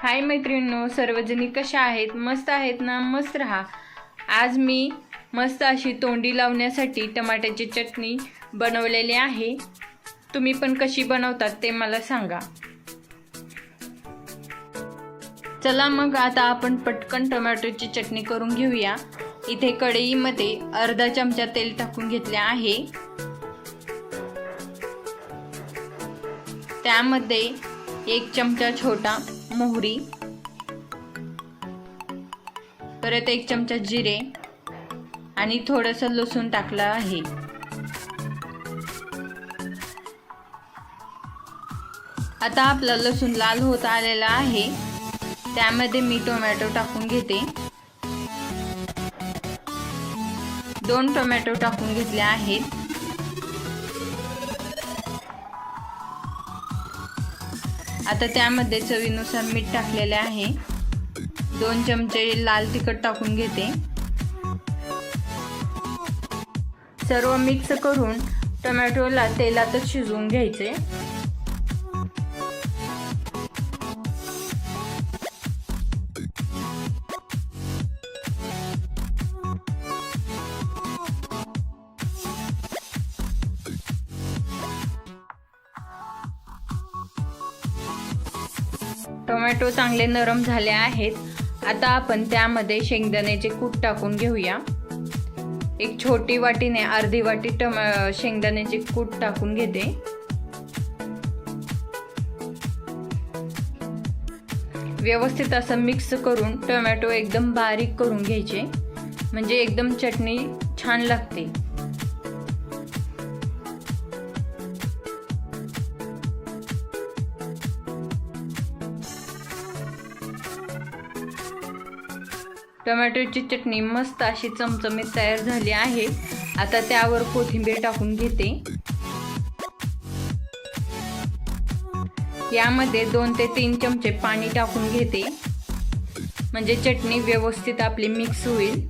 हाय मैत्रिणींनो सर्वजणी कशा आहेत? मस्त आहेत ना? मस्त राहा. आज मी मस्त अशी तोंडी लावण्यासाठी टमाट्याची चटणी बनवलेली आहे. तुम्ही पण कशी बनवतात ते मला सांगा. चला मग आता आपण पटकन टोमॅटोची चटणी करून घेऊया. इथे कढईमध्ये अर्धा चमचा तेल टाकून घेतले आहे. त्यामध्ये एक चमचा छोटा मोहरी. परत एक चमचा जिरे. आणि थोडंसं लसूण टाकलं आहे. आता आपला लसूण लाल होत आलेला आहे. त्यामध्ये मी टोमॅटो टाकून घेते. दोन टोमॅटो टाकून घेतले आहेत. आता त्यामध्ये चवीनुसार मीठ टाकलेले आहे. दोन चमचे लाल तिखट टाकून घेते. सर्व मिक्स करून टोमॅटोला तेलातच शिजवून घ्यायचे. टोमॅटो चांगले नरम झाले आहेत. आता आपण त्यामध्ये शेंगदाण्याचे कूट टाकून घेऊया. एक छोटी वाटीने अर्धी वाटी टमा शेंगदाण्याचे कूट टाकून घेते. व्यवस्थित असं मिक्स करून टोमॅटो एकदम बारीक करून घ्यायचे. म्हणजे एकदम चटणी छान लागते. टोमॅटोची चटणी मस्त अशी चमचमीत तयार झाली आहे. आता त्यावर कोथिंबीर टाकून घेते. यामध्ये दोन ते तीन चमचे पाणी टाकून घेते. म्हणजे चटणी व्यवस्थित आपली मिक्स होईल.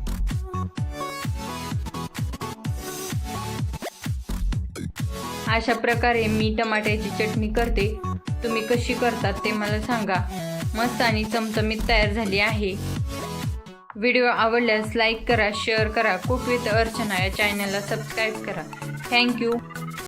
अशा प्रकारे मी टमाट्याची चटणी करते. तुम्ही कशी करतात ते मला सांगा. मस्त आणि चमचमीत तयार झाली आहे. व्हिडिओ आवडल्यास लाईक करा शेअर करा. कुक विथ अर्चना या चॅनलला सबस्क्राईब करा. थँक्यू